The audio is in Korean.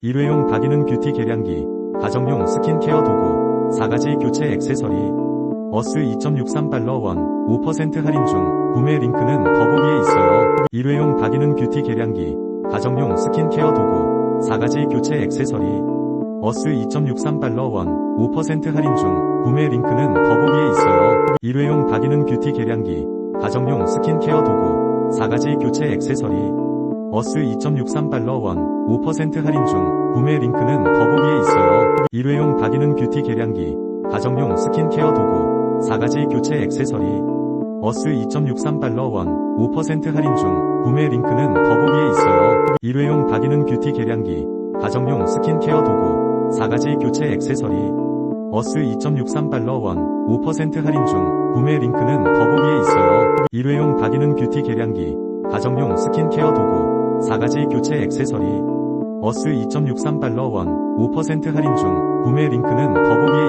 일회용 다기능 뷰티 계량기, 가정용 스킨케어 도구, 4가지 교체 액세서리, 어스 2.63달러 원, 5% 할인 중, 구매 링크는 더보기에 있어요. 일회용 다기능 뷰티 계량기, 가정용 스킨케어 도구, 4가지 교체 액세서리, 어스 2.63달러 원, 5% 할인 중, 구매 링크는 더보기에 있어요. 일회용 다기능 뷰티 계량기, 가정용 스킨케어 도구, 4가지 교체 액세서리, 어스 2.63달러 원, 5% 할인 중, 구매 링크는 더보기에 있어요. 일회용 다기능 뷰티 계량기, 가정용 스킨케어 도구, 4가지 교체 액세서리, 어스 2.63달러 원, 5% 할인 중, 구매 링크는 더보기에 있어요. 일회용 다기능 뷰티 계량기, 가정용 스킨케어 도구, 4가지 교체 액세서리, 어스 2.63달러 원, 5% 할인 중, 구매 링크는 더보기에 있어요. 일회용 다기능 뷰티 계량기, 가정용 스킨케어 도구, 4가지 교체 액세서리, 어스 2.63달러 원, 5% 할인 중, 구매 링크는 더보기에